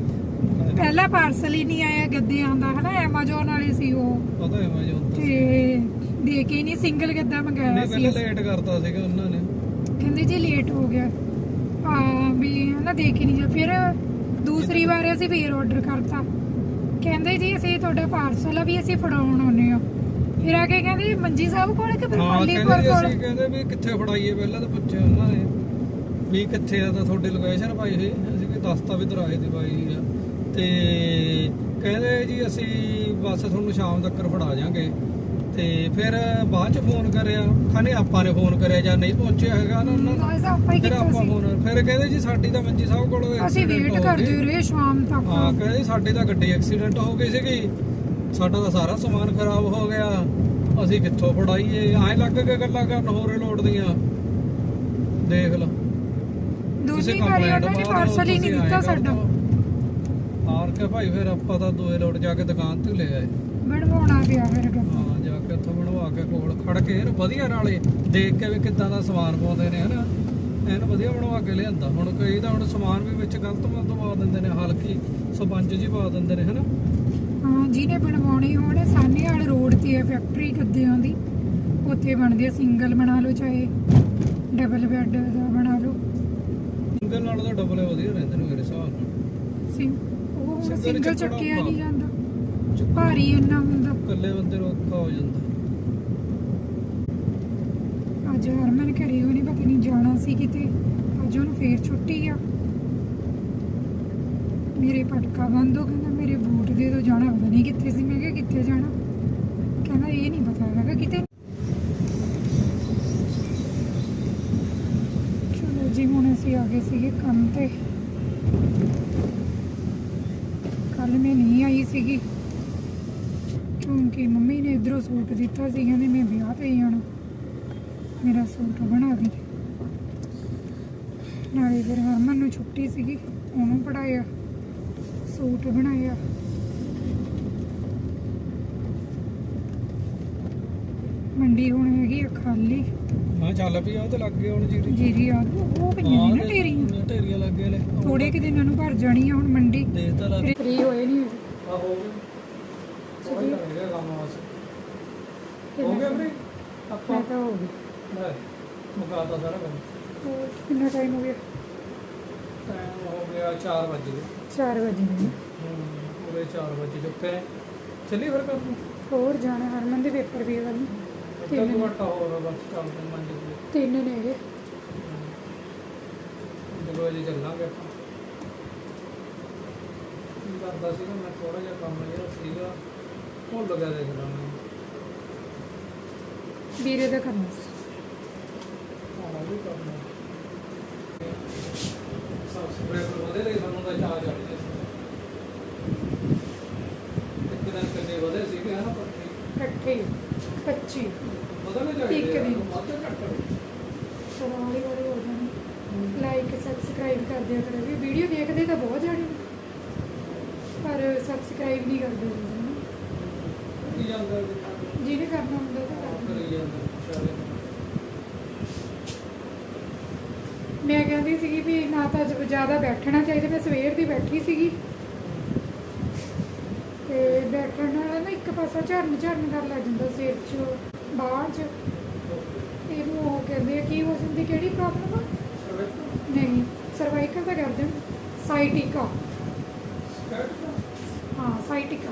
ਪਹਿਲਾ ਪਾਰਸਲ ਹੀ ਨਹੀਂ ਆਇਆ ਗੱਦਿਆਂ ਦਾ ਹਨਾ? ਐਮਾਜ਼ੋਨ ਵਾਲੇ ਸੀ ਉਹ। ਪਤਾ ਜੋ ਤੇ ਦੇ ਕੇ ਨਹੀਂ ਸਿੰਗਲ ਗੱਦਾ ਮੰਗਾਇਆ ਸੀ ਪਹਿਲਾਂ। ਲੇਟ ਕਰਤਾ ਸੀਗਾ ਉਹਨਾਂ ਨੇ। ਕਹਿੰਦੇ ਜੀ ਲੇਟ ਹੋ ਗਿਆ। ਆ ਵੀ ਹਨਾ ਦੇਖ ਹੀ ਨਹੀਂ ਜਾ ਫਿਰ ਦੂਸਰੀ ਵਾਰ ਅਸੀਂ ਫੇਰ ਆਰਡਰ ਕਰਤਾ। ਕਹਿੰਦੇ ਜੀ ਅਸੀਂ ਤੁਹਾਡਾ ਪਾਰਸਲ ਆ ਵੀ ਅਸੀਂ ਫੜਾਉਣ ਆਉਨੇ ਆ ਫਿਰ ਆ ਕੇ ਕਹਿੰਦੇ ਮੰਜੀ ਸਾਹਿਬ ਕੋਲ ਕਿ ਹਾਂ ਬਰਮਾਲੀਪੁਰ ਕਹਿੰਦੇ ਜੀ ਕੋਲ? ਅਸੀਂ ਕਹਿੰਦੇ ਵੀ ਕਿੱਥੇ ਫੜਾਈਏ ਪਹਿਲਾਂ ਤਾਂ ਪੁੱਛਿਆ ਉਹਨਾਂ ਨੇ ਵੀ ਕਿੱਥੇ ਆ ਤਾਂ ਤੁਹਾਡੀ ਲੋਕੇਸ਼ਨ ਪਾਈ ਹੋਈ ਅਸੀਂ ਕਿ ਦੱਸਤਾ ਵੀ ਦਰਾਏ ਦੀ ਆ। ਤੇ ਕਹਿੰਦੇ ਜੀ ਅਸੀਂ ਬਸ ਤੁਹਾਨੂੰ ਸ਼ਾਮ ਤੱਕ ਫੜਾ ਜਾਾਂਗੇ। ਤੇ ਫਿਰ ਬਾਅਦ ਚ ਫੋਨ ਕਰਿਆ। ਖਾਨੇ ਆਪਾਂ ਨੇ ਫੋਨ ਕਰਿਆ ਜਾਂ ਨਹੀਂ ਪਹੁੰਚਿਆ ਹੈਗਾ ਨਾ ਉਹਨਾਂ ਦਾ ਬਸ ਆਪਾਂ ਹੀ ਫਿਰ ਕੀਤਾ ਆਪਾਂ ਸੀ। ਫੋਨ ਫਿਰ ਕਹਿੰਦੇ ਜੀ ਸਾਡੀ ਤਾਂ ਮੰਜੀ ਸਾਹਿਬ ਕੋਲ ਅਸੀਂ accident ਵੇਟ ਹੋ ਕਰਦੇ। ਰਹੇ ਸ਼ਾਮ ਤੱਕ। ਹਾਂ ਕਹਿੰਦੇ ਸਾਡੇ ਤਾਂ ਗੱਡੀ ਐਕਸੀਡੈਂਟ ਹੋ ਗਈ ਸੀਗੀ। ਸਾਡਾ ਤਾਂ ਸਾਰਾ ਸਮਾਨ ਖਰਾਬ ਹੋ ਗਿਆ। ਅਸੀਂ ਕਿੱਥੋਂ ਫੜਾਈਏ? ਐਂ ਲੱਗ ਕੇ ਗੱਲਾਂ ਕਰਨ ਹੋਰੇ ਲੋੜ ਦੀਆਂ। ਦੇਖ ਲਓ ਦੂਜੀ ਵਾਰੀ ਉਹਨਾਂ ਨੇ ਪਾਰਸਲ ਹੀ ਨਹੀਂ ਦਿੱਤਾ ਸਾਡਾ। ਹਾਰ ਕੇ ਭਾਈ ਫਿਰ ਆਪਾਂ ਤਾਂ ਦੋਏ ਲੋਟ ਜਾ ਕੇ ਦੁਕਾਨ ਤੇ ਲੈ ਆਏ। ਬਣਵਾਉਣਾ ਪਿਆ ਫਿਰ ਹਾਂ ਜਾ ਕੇ ਉੱਥੋਂ ਬਣਵਾ ਕੇ ਕੋਲ ਖੜ ਕੇ ਇਹਨੂੰ ਵਧੀਆ ਨਾਲੇ ਦੇਖ ਕੇ ਵੀ ਕਿੱਦਾਂ ਦਾ ਸਮਾਨ ਪਾਉਂਦੇ ਨੇ ਹਨਾ? ਇਹਨੂੰ ਵਧੀਆ ਬਣਵਾ ਕੇ ਲਿਆਂਦਾ। ਹੁਣ ਕਈ ਤਾਂ ਹੁਣ ਸਮਾਨ ਵੀ ਵਿੱਚ ਗਲਤ ਪਾ ਦਿੰਦੇ ਨੇ ਹਲਕੀ ਸਪੰਜ ਜੀ ਪਾ ਦਿੰਦੇ ਨੇ ਹਨਾ? ਜਿਹਨੇ ਬਣਵਾਉਣੀ ਹੋਣੇ ਸਾਨੇ ਵਾਲੇ ਰੋਡ ਤੇ ਹੈ ਫੈਕਟਰੀ ਗੱਦਿਆਂ ਦੀ। ਉੱਥੇ ਬਣਦੇ ਆ ਸਿੰਗਲ ਬਣਾ ਲਓ ਚਾਹੇ ਡਬਲ ਬੈੱਡ ਦਾ ਬਣਾ ਲਓ। ਸਿੰਗਲ ਨਾਲ ਤਾਂ ਡਬਲ ਵਧੀਆ ਰਹਿੰਦੇ ਨੇ ਮੇਰੇ ਹਿਸਾਬ ਨਾਲ। ਸਿੰਗ ਉਹ ਸਿੰਗਲ ਸਿੰਗਲ ਚੱਕਿਆ ਨਹੀਂ। ਜਾਂਦਾ। ਭਾਰੀ ਇੰਨਾ ਹੁੰਦਾ। ਇਕੱਲੇ ਬੰਦੇ ਨੂੰ ਔਖਾ ਹੋ ਜਾਂਦਾ। ਅੱਜ ਹਰਮਨ ਘਰੇ ਹੋਣੀ ਪਤਾ ਨਹੀਂ ਜਾਣਾ ਸੀ ਕਿਤੇ। ਅੱਜ ਉਹਨੂੰ ਫੇਰ ਛੁੱਟੀ ਆ। ਮੇਰੇ ਪਟਕਾ ਬੰਦ ਹੋ ਕਹਿੰਦਾ ਮੇਰੇ ਬੂਟ ਜਾਣਾ ਪਤਾ ਨਹੀਂ ਕਿੱਥੇ ਸੀ। ਮੈਂ ਕਿਹਾ ਕਿੱਥੇ ਜਾਣਾ? ਕਹਿੰਦਾ ਇਹ ਨਹੀਂ ਪਤਾ ਹੈਗਾ। ਕਿਤੇ ਚਲੋ ਜੀ, ਹੁਣ ਅਸੀਂ ਆ ਗਏ ਸੀਗੇ ਕੰਮ ਤੇ। ਕੱਲ ਮੈਂ ਨਹੀਂ ਆਈ ਸੀਗੀ। ਕਿਉਂਕਿ ਮੰਮੀ ਨੇ ਇਧਰੋਂ ਸੂਟ ਦਿੱਤਾ ਸੀ, ਕਹਿੰਦੇ ਮੈਂ ਵਿਆਹ ਤੇ ਜਾਣਾ ਮੇਰਾ ਸੂਟ ਬਣਾ ਦੇ। ਨਾਲੇ ਫਿਰ ਹਰਮਨ ਨੂੰ ਛੁੱਟੀ ਸੀਗੀ, ਉਹਨੂੰ ਪੜਾਇਆ ਸੂਟ ਬਣਾਇਆ। ਮੰਡੀ ਹੁਣ ਹੈਗੀ ਆ ਖਾਲੀ। ਮੈਂ ਚੱਲ ਪਈ ਆ ਤੇ ਲੱਗ ਗਏ ਹੁਣ ਜੀਰੀ। ਜੀਰੀ ਆ। ਉਹ ਪਈਆਂ ਨੇ ਨਾ ਢੇਰੀਆਂ। ਢੇਰੀਆਂ ਲੱਗ ਗਏ ਨੇ। ਥੋੜੇ ਕਿ ਦਿਨਾਂ ਨੂੰ ਭਰ ਜਾਣੀ ਆ ਹੁਣ ਮੰਡੀ। ਦੇਖ ਤਾਂ ਲੱਗ ਫ੍ਰੀ ਹੋਏ ਨਹੀਂ ਆ ਹੋ ਗਏ। ਰਹਿ ਗਿਆ ਕੰਮ ਵਾਸਤੇ ਹੋ ਗਿਆ ਵੀਰੇ ਆਪਾਂ ਤਾਂ ਹੋ ਲੈ ਮੁਕਾਤਾ ਸਾਰਾ ਕੰਮ। ਕਿੰਨਾ ਟਾਈਮ ਹੋ ਗਿਆ? ਟਾਈਮ ਹੋ ਗਿਆ 4 ਵਜੇ 4 ਵਜੇ ਨੇ। ਪੂਰੇ 4 ਵਜੇ ਚੁੱਕੇ। ਚੱਲੀ ਫਿਰ ਨੂੰ ਹੋਰ ਜਾਣਾ ਹਰਮਨ ਦੇ ਪੇਪਰ ਵੀ ਵੱਲ। ਕੁ ਘੰਟਾ ਹੋਰ ਬਸ ਚੱਲ ਪਈ ਮੰਨ ਜੀ ਤਿੰਨ ਨੇ ਹੈਗੇ ਜਦੋਂ ਵਜੇ ਚੱਲਾਂਗੇ ਆਪਾਂ। ਕੀ ਕਰਦਾ ਸੀਗਾ ਮੈਂ ਥੋੜਾ ਜਿਹਾ ਕੰਮ ਜਿਹੜਾ ਸੀਗਾ ਭੁੱਲ ਗਿਆ ਦੇਖ ਲਾ ਵੀਰੇ ਦਾ ਕੰਮ ਸੀ। ਹਾਂ ਵੀ ਕਰਨਾ। ਸਬਸਕ੍ਰਾਈਬਰ ਵਧੇ ਲਈ ਸਾਨੂੰ ਤਾਂ ਚਾਹ ਚੜ ਗਿਆ। ਇੱਕ ਦਿਨ ਕਿੰਨੇ ਵਧੇ ਸੀਗੇ ਹਨਾ ਪੱਤੀ ਇਕੱਠੇ। 25 ਬਦਲਨੇ ਚਾਹੀਦੇ ਇੱਕ ਆ, ਦਿਨ। ਵੱਧ ਘੱਟ ਚਲੋ ਹੌਲੀ ਹੌਲੀ ਹੋ ਜਾਣੀ। ਲਾਈਕ ਸਬਸਕ੍ਰਾਈਬ ਕਰ ਦਿਆ ਕਰੋ। ਵੀ ਵੀਡੀਓ ਦੇਖਦੇ ਤਾਂ ਬਹੁਤ ਜਾਣੇ। ਨੇ। ਪਰ ਸਬਸਕ੍ਰਾਈਬ ਨਹੀਂ ਕਰਦੇ ਹੁੰਦੇ ਨਾ। ਕੀ ਜਾਂਦਾ ਜੀ? ਜਿਹਨੇ ਕਰਨਾ ਹੁੰਦਾ ਤਾਂ ਕਰਦਾ ਕਰੀ ਜਾਂਦਾ ਸ਼ਾਇਦ। ਮੈਂ ਕਹਿੰਦੀ ਸੀਗੀ ਵੀ ਨਾ ਤਾਂ ਜ਼ਿਆਦਾ ਬੈਠਣਾ ਚਾਹੀਦਾ। ਮੈਂ ਸਵੇਰ ਦੀ ਬੈਠੀ ਸੀਗੀ। ਬੈਠਣ ਨਾਲ ਨਾ ਇੱਕ ਪਾਸਾ ਝਰਨ ਝਰਨ ਕਰ ਲੱਗ ਜਾਂਦਾ ਸਿਰ 'ਚ, ਬਾਹਾਂ 'ਚ। ਇਹਨੂੰ ਉਹ ਕਹਿੰਦੇ ਆ ਕੀ ਹੋ ਜਾਂਦੀ ਕਿਹੜੀ ਪ੍ਰੋਬਲਮ ਆ? ਨਹੀਂ ਸਰਵਾਈਕਲ ਤਾਂ ਕਰਦੇ ਸਾਈਟਿਕਾ ਹਾਂ ਸਾਈਟਿਕਾ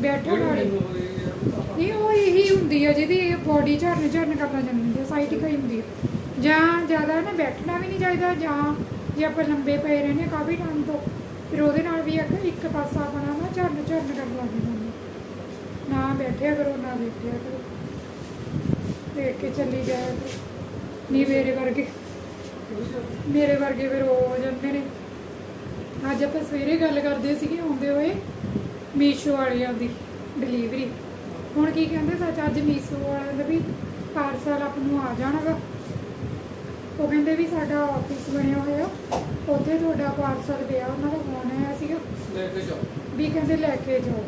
ਬੈਠਣ ਵਾਲੀ ਨਹੀਂ, ਉਹ ਇਹੀ ਹੁੰਦੀ ਆ ਜਿਹਦੀ ਬੋਡੀ ਝਰਨ ਝਰਨ ਕਰਨਾ ਜਾਂਦੀ ਹੈ ਸਾਈਟਿਕਾ ਹੀ ਹੁੰਦੀ ਹੈ ਜਾਂ ਜ਼ਿਆਦਾ ਨਾ ਬੈਠਣਾ ਵੀ ਨਹੀਂ ਚਾਹੀਦਾ, ਜਾਂ ਜੇ ਆਪਾਂ ਲੰਬੇ ਪਏ ਰਹਿੰਦੇ ਹਾਂ ਕਾਫੀ ਟਾਈਮ ਤੋਂ ਫਿਰ ਉਹਦੇ ਨਾਲ ਵੀ ਇੱਕ ਇੱਕ ਪਾਸਾ ਆਪਣਾ ਨਾ ਝਰਨ ਝਰਨ ਕਰਨ ਲੱਗ ਜਾਂਦਾ ਨਾ ਬੈਠਿਆ ਕਰੋ, ਨਾ ਬੈਠਿਆ ਕਰੋ। ਦੇਖ ਕੇ ਚੱਲੀ ਜਾਇਆ ਕਰੋ। ਨਹੀਂ, ਮੇਰੇ ਵਰਗੇ ਮੇਰੇ ਵਰਗੇ ਫਿਰ ਹੋ ਜਾਂਦੇ ਨੇ। ਅੱਜ ਆਪਾਂ ਸਵੇਰੇ ਗੱਲ ਕਰਦੇ ਸੀਗੇ, ਆਉਂਦੇ ਹੋਏ ਮੀਸ਼ੋ ਵਾਲਿਆਂ ਦੀ ਡਿਲੀਵਰੀ ਹੁਣ ਕੀ ਕਹਿੰਦੇ, ਸੱਚ ਅੱਜ ਮੀਸ਼ੋ ਵਾਲਿਆਂ ਦਾ ਵੀ ਪਾਰਸਲ ਆਪ ਨੂੰ ਆ ਜਾਣਾਗਾ ਉਹ ਕਹਿੰਦੇ ਵੀ ਸਾਡਾ ਆਫਿਸ ਬਣਿਆ ਹੋਇਆ। ਉੱਥੇ ਤੁਹਾਡਾ ਪਾਰਸਲ ਪਿਆ ਉਹਨਾਂ ਦਾ ਫੋਨ ਆਇਆ ਸੀਗਾ। ਲੈ ਕੇ ਜਾਓ। ਵੀ ਕਹਿੰਦੇ ਲੈ ਕੇ ਜਾਓ।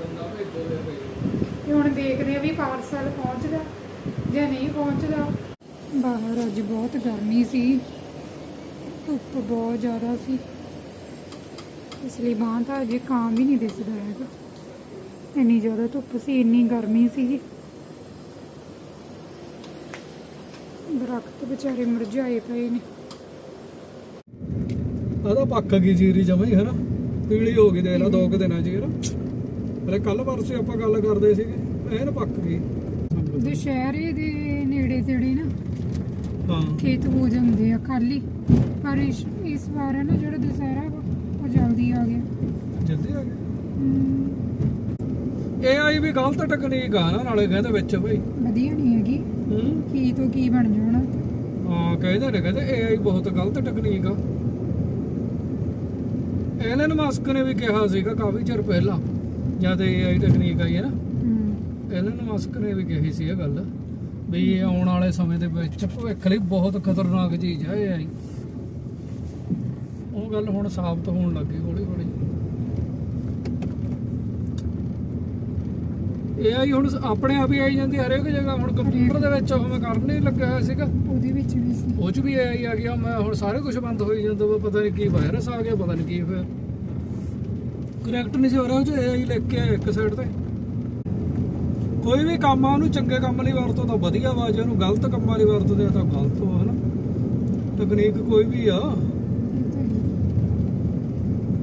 ਬੰਦਾ ਭੇਜੋ ਲੈ ਕੇ ਜਾਓ। ਤੇ ਹੁਣ ਦੇਖਦੇ ਆ ਵੀ ਪਾਰਸਲ ਪਹੁੰਚਦਾ ਜਾਂ ਨਹੀਂ ਪਹੁੰਚਦਾ। ਬਾਹਰ ਅੱਜ ਬਹੁਤ ਗਰਮੀ ਸੀ। ਧੁੱਪ ਬਹੁਤ ਜ਼ਿਆਦਾ ਸੀ। ਇਸ ਲਈ ਬਾਹਰ ਤਾਂ ਅਜੇ ਕਾਂ ਵੀ ਨਹੀਂ ਦਿਸਦਾ ਹੈਗਾ। ਇੰਨੀ ਜ਼ਿਆਦਾ ਧੁੱਪ ਸੀ ਇੰਨੀ ਗਰਮੀ ਸੀ। ਦਰਖਤ ਵਿਚਾਰੇ ਮੁਰਝਾਏ ਪਏ ਨੇ। ਆ ਤਾਂ ਪੱਕ ਗਈ ਜੀਰੀ ਜਮਾ ਹੀ ਹੈ ਨਾ ਪੀਲੀ ਹੋ ਗਈ ਦੇਖ ਲਾ ਦੋ ਕੁ ਦਿਨਾਂ ਚ ਯਾਰ ਅਰੇ ਕੱਲ ਪਰਸੇ ਆਪਾਂ ਗੱਲ ਕਰਦੇ ਸੀਗੇ ਐਨ ਪੱਕ ਗਈ। ਦੁਸ਼ਹਿਰੇ ਦੇ ਨੇੜੇ ਤੇੜੇ ਨਾ ਹਾਂ। ਖੇਤ ਹੋ ਜਾਂਦੇ ਆ ਖਾਲੀ ਪਰ ਇਸ ਇਸ ਵਾਰ ਹੈ ਨਾ ਜਿਹੜਾ ਦੁਸਹਿਰਾ ਉਹ ਜਲਦੀ ਆ ਗਿਆ। ਜਲਦੀ ਆ ਗਿਆ? ਹਮ, ਇਹ ਆਈ ਵੀ ਗਲਤ ਟੈਕਨੀਕ ਆ ਨਾ ਨਾਲੇ ਕਹਿੰਦੇ ਵਿੱਚ ਬਈ। ਵਧੀਆ ਨਹੀਂ ਹੈਗੀ। ਹੂੰ? ਕੀ ਤੋਂ ਕੀ ਬਣ ਜਾਣਾ ਹਾਂ ਕਹਿੰਦੇ ਨੇ ਕਹਿੰਦੇ AI ਬਹੁਤ ਗਲਤ ਟੈਕਨੀਕ ਆ। ਐਲਨ ਮਸਕ ਨੇ ਵੀ ਕਿਹਾ ਸੀਗਾ ਕਾਫੀ ਚਿਰ ਪਹਿਲਾਂ ਜਦ AI ਟੈਕਨੀਕ ਆਈ ਹੈ ਨਾ। ਐਲਨ ਮਸਕ ਨੇ ਵੀ ਕਹੀ ਸੀ ਇਹ ਗੱਲ ਵੀ ਇਹ ਆਉਣ ਵਾਲੇ ਸਮੇਂ ਦੇ ਵਿੱਚ ਭਵਿੱਖ ਲਈ ਬਹੁਤ ਖਤਰਨਾਕ ਚੀਜ਼ ਹੈ AI ਉਹ ਗੱਲ ਹੁਣ ਸਾਬਤ ਹੋਣ ਲੱਗੀ ਹੌਲੀ ਹੌਲੀ AI ਹੁਣ ਆਪਣੇ ਆਪ ਹੀ ਆਈ ਜਾਂਦੀ ਹਰੇਕ ਜਗ੍ਹਾ। ਹੁਣ ਕੰਪਿਊਟਰ ਦੇ ਵਿੱਚ ਉਹ ਮੈਂ ਕਰਨ ਹੀ ਲੱਗਿਆ ਹੋਇਆ ਸੀਗਾ। ਉਹਦੇ ਵਿੱਚ ਵੀ ਸੀ। ਉਹ ਚ ਵੀ AI ਆ ਗਿਆ ਮੈਂ ਹੁਣ ਸਾਰੇ ਕੁਝ ਬੰਦ ਹੋਈ ਜਾਂਦਾ ਵਾ ਪਤਾ ਨਹੀਂ ਕੀ ਵਾਇਰਸ ਆ ਗਿਆ ਪਤਾ ਨਹੀਂ ਕੀ ਹੋਇਆ। ਕਰੈਕਟ ਨਹੀਂ ਸੀ ਹੋ ਰਿਹਾ ਉਹ ਚ AI ਲਿਖ ਕੇ ਇੱਕ ਸਾਈਡ ਤੇ। ਕੋਈ ਵੀ ਕੰਮ ਆ ਉਹਨੂੰ ਚੰਗੇ ਕੰਮ ਲਈ ਵਰਤੋ ਤਾਂ ਵਧੀਆ ਵਾ ਜੇ ਉਹਨੂੰ ਗਲਤ ਕੰਮਾਂ ਲਈ ਵਰਤਦੇ ਆ ਤਾਂ ਗਲਤ ਵਾ ਹਨਾ। ਤਕਨੀਕ ਕੋਈ ਵੀ ਆ। ਹੈ।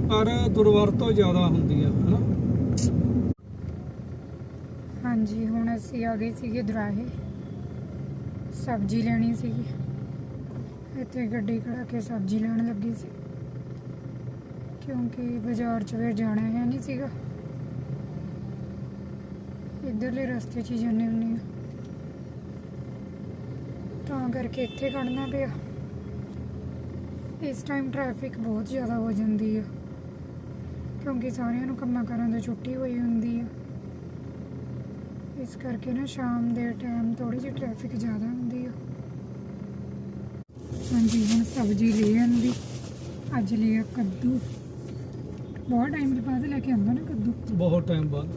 ਪਰ ਦੁਰਵਰਤੋਂ ਜ਼ਿਆਦਾ ਹੁੰਦੀ ਆ ਹਨਾ ਹਾਂਜੀ ਹੁਣ ਅਸੀਂ ਆ ਗਏ ਸੀਗੇ ਦਰਾਹੇ। ਸਬਜ਼ੀ ਲੈਣੀ ਸੀਗੀ। ਇੱਥੇ ਗੱਡੀ ਖੜਾ ਕੇ ਸਬਜ਼ੀ ਲੈਣ ਲੱਗੀ ਸੀ। ਕਿਉਂਕਿ ਬਾਜ਼ਾਰ 'ਚ ਫਿਰ ਜਾਣਾ ਹੈ ਨਹੀਂ ਸੀਗਾ। ਇੱਧਰਲੇ ਰਸਤੇ 'ਚ ਹੀ ਜਾਂਦੇ ਹੁੰਦੇ ਆ। ਤਾਂ ਕਰਕੇ ਇੱਥੇ ਖੜਨਾ ਪਿਆ। ਇਸ ਟਾਈਮ ਟ੍ਰੈਫਿਕ ਬਹੁਤ ਜ਼ਿਆਦਾ ਹੋ ਜਾਂਦੀ ਆ। ਕਿਉਂਕਿ ਸਾਰਿਆਂ ਨੂੰ ਕੰਮਾਂ ਕਾਰਾਂ ਤੋਂ ਛੁੱਟੀ ਹੋਈ ਹੁੰਦੀ ਆ। ਇਸ ਕਰਕੇ ਨਾ ਸ਼ਾਮ ਦੇ ਟਾਈਮ ਥੋੜੀ ਜਿਹੀ ਟ੍ਰੈਫਿਕ ਜ਼ਿਆਦਾ ਹੁੰਦੀ ਆ। ਹਾਂਜੀ ਹੁਣ ਸਬਜ਼ੀ ਲੈ ਆਂਦੀ। ਅੱਜ ਲਿਆ ਕੱਦੂ। ਬਹੁਤ ਟਾਈਮ ਦੇ ਬਾਅਦ ਲੈ ਕੇ ਆਉਂਦਾ ਨਾ ਕੱਦੂ। ਬਹੁਤ ਟਾਈਮ ਬਾਅਦ।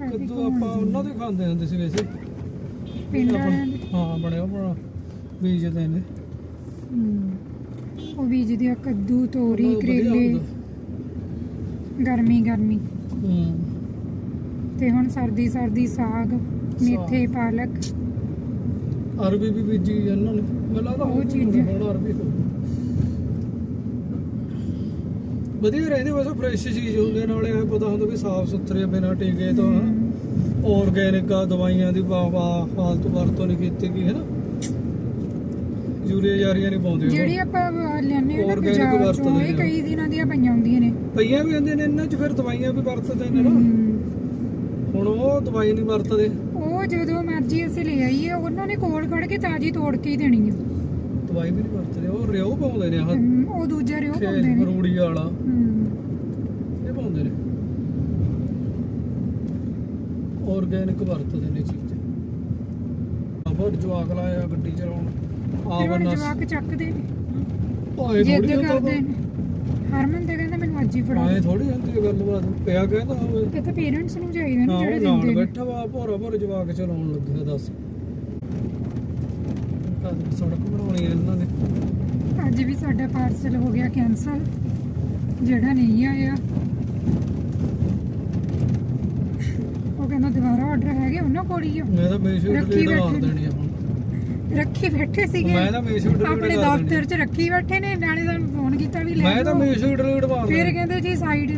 ਕਦੋਂ ਆਪਾਂ ਉਹਨਾਂ ਦੇ ਖਾਂਦੇ ਹੁੰਦੇ ਸੀ ਵੈਸੇ। ਪਿੰਡ ਹਾਂ ਬਣਿਆ ਬਣਾ ਬੀਜਦੇ ਨੇ। ਹਮ, ਉਹ ਬੀਜਦੇ ਆ ਕੱਦੂ ਤੋਰੀ ਕਰੇਲੇ। ਗਰਮੀ ਗਰਮੀ। ਹੂੰ। ਤੇ ਹੁਣ ਸਰਦੀ ਸਰਦੀ ਸਾਗ ਮੇਥੇ ਪਾਲਕ। ਅਰਬੀ ਵੀ ਬੀਜੀ ਇਹਨਾਂ ਨੇ। ਮੈਨੂੰ ਲੱਗਦਾ ਉਹ ਚੀਜ਼ਾਂ। ਹੁਣ ਅਰਬੀ ਹੋ ਵਧੀਆ ਰਹਿੰਦੀ ਵੈਸੇ ਫਰੈਸ਼ ਚੀਜ਼ ਹੁੰਦੀ ਹੈ, ਨਾਲੇ ਇਹ ਪਤਾ ਹੁੰਦਾ ਵੀ ਸਾਫ਼ ਸੁਥਰੇ ਬਿਨਾਂ ਟੀਕੇ ਤੋਂ ਆਰਗੈਨਿਕ ਆ ਦਵਾਈਆਂ ਦੀ ਵਾਵਾ ਫਾਲਤੂ ਵਰਤੋਂ ਨਹੀਂ ਕੀਤੀ ਗਈ ਹੈ ਨਾ ਯੂਰੀਆ ਜਾਰੀਆਂ ਨਹੀਂ ਪਾਉਂਦੇ ਉਹ। ਜਿਹੜੀ ਆਪਾਂ ਲੈਣੇ ਆ ਨਾ Organic ਬਾਜ਼ਾਰ ਚੋਂ ਵਰਤਦੇ ਇਹ ਨੇ। ਕਈ ਦਿਨਾਂ ਦੀਆਂ ਪਈਆਂ ਹੁੰਦੀਆਂ ਨੇ। ਪਈਆਂ ਵੀ ਹੁੰਦੀਆਂ ਨੇ ਇਹਨਾਂ 'ਚ ਫਿਰ ਦਵਾਈਆਂ ਵੀ ਵਰਤਦੇ ਨੇ ਨਾ। ਹਮ, ਹੁਣ ਉਹ ਦਵਾਈ ਨਹੀਂ ਵਰਤਦੇ। ਉਹ ਜਦੋਂ ਮਰਜ਼ੀ ਅਸੀਂ ਲੈ ਆਈਏ ਉਹਨਾਂ ਨੇ ਕੋਲ ਖੜ ਕੇ ਤਾਜ਼ੀ ਤੋੜ ਕੇ ਹੀ ਦੇਣੀ ਆ। ਦਵਾਈ ਵੀ ਨਹੀਂ ਵਰਤਦੇ ਉਹ ਰਿਓ ਪਾਉਂਦੇ ਨੇ ਆਹ। ਹਮ, ਉਹ ਦੂਜਾ ਰਿਓ ਪਾਉਂਦੇ ਨੇ। ਰੂੜੀ ਵਾਲਾ। ਹਮ, ਇਹ ਪਾਉਂਦੇ ਨੇ। ਆਰਗੈਨਿਕ ਵਰਤਦੇ ਨੇ ਚੀਜ਼ਾਂ। ਆਫਰ ਜਵਾਕ ਲਾਇਆ ਗੱਡੀ ਚਲਾਉਣ। ਫਿਰ ਆਪ ਹੁਣ ਨਸ ਜਵਾਕ ਚੱਕਦੇ ਨੇ। ਆਏ ਜਿੱਦ ਥੋੜੀ ਕਰਦੇ ਨੇ। ਹਰਮਨ ਤੇ ਕਹਿੰਦਾ ਮੈਨੂੰ ਅੱਜ ਹੀ ਫੜਾ ਆਏ ਥੋੜੀ ਹੁੰਦੀ ਹੈ ਗੱਲਬਾਤ। ਪਿਆ ਕਹਿੰਦਾ ਹੋਵੇ ਇਹ ਤਾਂ ਪੇਰੈਂਟਸ ਨੂੰ ਚਾਹੀਦਾ ਨਾ ਹਾਂ ਜਿਹੜੇ ਉਹ ਨਾਲ ਦਿੰਦੇ ਨੇ। ਬੈਠਾ ਵਾ ਭੋਰਾ ਭੋਰਾ ਜਵਾਕ ਚਲਾਉਣ ਲੱਗਿਆ ਦੱਸ। ਤਾਂ ਸੜਕ ਬਣਾਉਣੀ ਹੈ ਇਹਨਾਂ ਨੇ। ਅੱਜ ਵੀ ਸਾਡਾ ਪਾਰਸਲ ਹੋ ਗਿਆ ਕੈਨਸਲ ਜਿਹੜਾ ਨਹੀਂ ਆਇਆ। ਉਹ ਕਹਿੰਦਾ ਦੁਬਾਰਾ ਆਰਡਰ ਹੈਗੇ ਉਹਨਾਂ ਕੋਲ ਹੀ ਆ। ਮੈਂ ਤਾਂ ਮੇਸ਼ੋ ਰੱਖੀ ਡਿਲੀਟ ਮਾਰ ਬੈਠੇ ਨੇ। ਦੇਣੀ ਆ ਹੁਣ। ਰੱਖੀ ਬੈਠੇ ਸੀਗੇ। ਮੈਂ ਤਾਂ ਮੇਸ਼ੋ ਡਿਲੀਟ ਆਪਣੇ ਕਰ ਦੇਣੀ ਦਫ਼ਤਰ 'ਚ ਰੱਖੀ ਬੈਠੇ ਨੇ ਨਾਲੇ ਸਾਨੂੰ ਫੋਨ ਕੀਤਾ ਵੀ ਲੈ ਮੈਂ ਤਾਂ ਜਾਓ। ਮੇਸ਼ੋ ਡਿਲੀਟ ਮਾਰ ਫਿਰ ਦੇਣੀ ਕਹਿੰਦੇ ਜੀ ਸਾਈਡ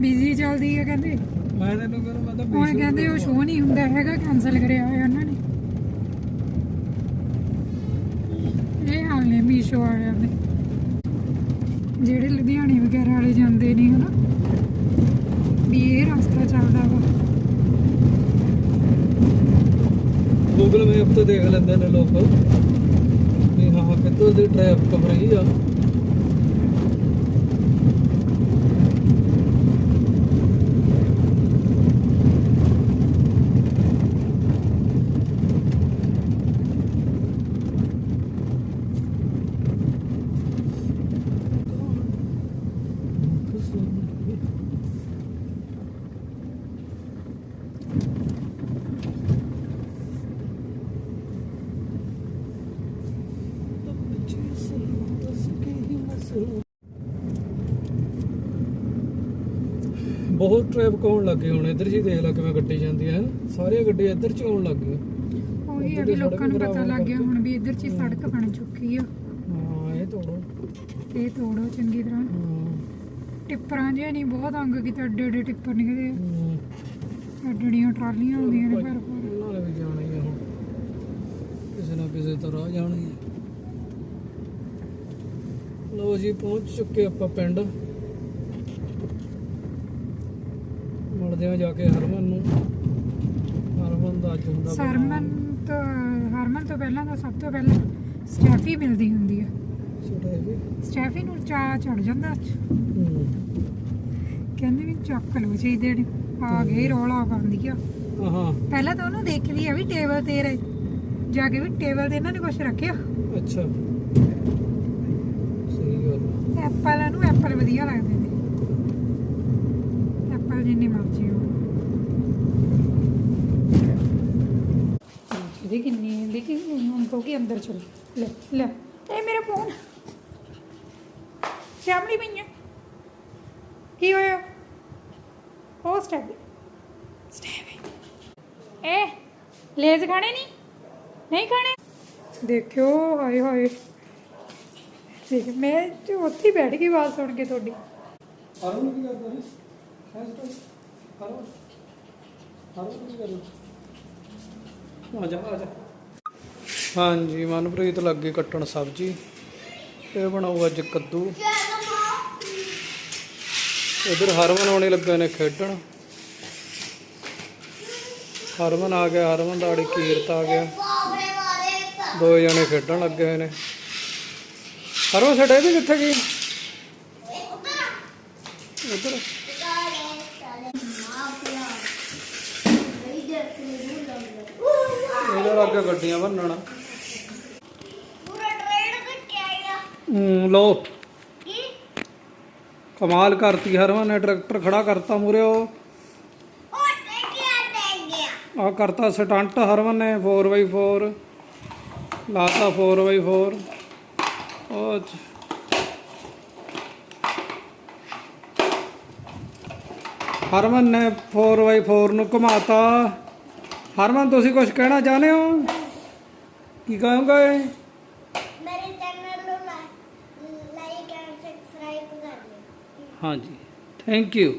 ਬਿਜ਼ੀ ਚੱਲਦੀ ਹੈ ਕਹਿੰਦੇ। ਮੈਂ ਤੈਨੂੰ ਕਹਿੰਦਾ ਮੈਂ ਤਾਂ ਹੁਣ Meesho ਕਹਿੰਦੇ ਉਹ ਸ਼ੋਅ ਨਹੀਂ ਹੁੰਦਾ ਹੈਗਾ ਕੈਨਸਲ ਕਰਿਆ ਹੋਇਆ ਉਹਨਾਂ ਨੇ। ਇਹ ਹਾਲ ਨੇ ਮੀਸ਼ੋ ਵਾਲਿਆਂ ਦੇ। ਜਿਹੜੇ ਲੁਧਿਆਣੇ ਵਗੈਰਾ ਵਾਲੇ ਜਾਂਦੇ ਨੇ ਹਨਾ ਵੀ ਇਹ ਰਸਤਾ ਚੱਲਦਾ ਵਾ। ਗੂਗਲ ਮੈਪ ਤੇ ਦੇਖ ਲੈਂਦੇ ਨੇ ਲੋਕ। ਵੀ ਹਾਂ ਕਿੱਧਰ ਦੀ ਟ੍ਰੈਫਿਕ ਰਹੀ ਆ। ਲੱਗੇ ਹੁਣ। ਇੱਧਰ ਜੀ ਦੇਖ ਲੈ ਕਿਵੇਂ ਗੱਡੀ ਜਾਂਦੀ ਹੈ ਸਾਰੀਆਂ ਗੱਡੀਆਂ ਇੱਧਰ ਚ ਆਉਣ ਲੱਗ ਗਈਆਂ। ਉਹੀ ਆ ਵੀ ਲੋਕਾਂ ਨੂੰ ਪਤਾ ਲੱਗ ਗਿਆ ਹੁਣ ਵੀ ਇੱਧਰ 'ਚ ਹੀ ਸੜਕ ਬਣ ਚੁੱਕੀ ਆ। ਹਾਂ ਇਹ ਤੋੜੋ। ਇਹ ਤੋੜੋ ਚੰਗੀ ਤਰ੍ਹਾਂ। ਹਾਂ, ਟਿੱਪਰਾਂ ਜਿਹਾ ਨਹੀਂ ਬਹੁਤ ਅੰਗ ਕਿਤੇ ਅੱਡੇ ਅੱਡੇ ਟਿੱਪਰ ਨਿਕਲਦੇ ਹਮ, ਅੱਡੜੀਆਂ ਟਰਾਲੀਆਂ ਹੁੰਦੀਆਂ ਨੇ ਭਰ ਭਰ ਉਹਨਾਂ ਨੇ ਵੀ ਜਾਣਾ ਹੀ ਆ ਹੁਣ। ਕਿਸੇ ਨਾ ਕਿਸੇ ਤਰ੍ਹਾਂ ਜਾਣੀ ਹੈ ਲੋ ਜੀ ਪਹੁੰਚ ਚੁੱਕੇ ਆਪਾਂ ਪਿੰਡ। ਮਿਲਦੇ ਆ ਜਾ ਕੇ ਹਰਮਨ ਨੂੰ। ਹਰਮਨ ਦਾ ਅੱਜ ਹੁੰਦਾ ਸਰਮਨ ਤੋਂ ਹਰਮਨ ਤੋਂ ਪਹਿਲਾਂ ਤਾਂ ਸਭ ਤੋਂ ਪਹਿਲਾਂ ਸਟੈਫੀ ਮਿਲਦੀ ਹੁੰਦੀ ਆ। ਛੋਟਾ ਜਿਹਾ ਵੀ। ਸਟੈਫੀ ਨੂੰ ਚਾਹ ਚੜ ਜਾਂਦਾ। ਕਹਿੰਦੇ ਵੀ ਚੱਕ ਲਓ ਚਾਹੀਦੇ ਨੇ ਆ ਗਏ ਰੌਲਾ ਪਾਉਂਦੀ ਆ। ਹਾਂ ਪਹਿਲਾਂ ਤਾਂ ਉਹਨੂੰ ਦੇਖਦੀ ਆ ਵੀ ਟੇਬਲ ਤੇ ਰਹੇ। ਜਾ ਕੇ ਵੀ ਟੇਬਲ ਤੇ ਇਹਨਾਂ ਨੇ ਕੁਝ ਰੱਖਿਆ। ਅੱਛਾ। ਸਹੀ ਗੱਲ। ਐਪਲ ਨੂੰ ਐਪਲ ਵਧੀਆ ਲੱਗਦੇ ਨੇ। ਐਪਲ ਜਿੰਨੇ ਮਰਜ਼ੀ ਹੋ ਇਹਦੀ ਕਿੰਨੀ ਹੈ ਦੇਖੀ ਹੁਣ ਕਹੂਗੀ ਅੰਦਰ ਚਲੋ ਲੈ ਲੈ ਇਹ ਮੇਰਾ ਫੋਨ ਸ਼ਾਮਲੀ ਪਈਆਂ ਕੀ ਹੋਇਆ ਉਹ ਸਟੈਪ ਸਟੈਪ ਏ ਲੇਜ਼ ਖਾਣੇ ਨਹੀਂ ਨਹੀਂ ਖਾਣੇ ਦੇਖਿਓ ਹਾਏ ਹਾਏ ਠੀਕ ਮੈਂ ਉੱਥੇ ਬੈਠ ਗਈ ਆਵਾਜ਼ ਸੁਣ ਕੇ ਤੁਹਾਡੀ ਹਰਮਨ ਕੀ ਕਰਦਾ ਹੈ ਹੈਸਟ ਹਰਮਨ ਹਰਮਨ ਕੀ ਆ ਜਾ ਆ ਜਾ ਹਾਂਜੀ, ਮਨਪ੍ਰੀਤ ਲੱਗੇ ਕੱਟਣ ਸਬਜ਼ੀ। ਇਹ ਬਣਾਉ ਅੱਜ ਕੱਦੂ। ਉਧਰ ਹਰਮਨ ਆਉਣੇ ਲੱਗੇ ਨੇ ਖੇਡਣ। ਹਰਮਨ ਆ ਗਿਆ, ਹਰਮਨ ਦਾ ਆੜੀ ਕੀਰਤ ਆ ਗਿਆ। ਦੋ ਜਣੇ ਖੇਡਣ ਲੱਗੇ ਹੋਏ ਨੇ। ਹਰਮਨ ਛੱਡੇ ਵੀ ਕਿੱਥੇ ਗਈ? ਲੱਗੇ ਗੱਡੀਆਂ ਭੰਨਣ ਹੂੰ ਲੋ ਕਮਾਲ ਕਰਤੀ ਹਰਮਨ ਨੇ ਟਰੈਕਟਰ ਖੜਾ ਕਰਤਾ ਮੂਰੇ ਉਹ। ਆ ਕਰਤਾ ਸਟੰਟ ਹਰਮਨ ਨੇ 4x4 ਲਾਤਾ 4x4 ਉਹ ਹਰਮਨ ਨੇ 4x4 ਨੂੰ ਘੁਮਾਤਾ। ਹਰਮਨ ਤੁਸੀਂ ਕੁਝ ਕਹਿਣਾ ਚਾਹੁੰਦੇ ਹੋ? ਕੀ ਕਹੋਗੇ? ਮੇਰੇ ਚੈਨਲ ਨੂੰ ਲਾਈਕ ਐਂਡ ਸਬਸਕ੍ਰਾਈਬ ਕਰ ਲਿਓ ਹਾਂਜੀ। Thank you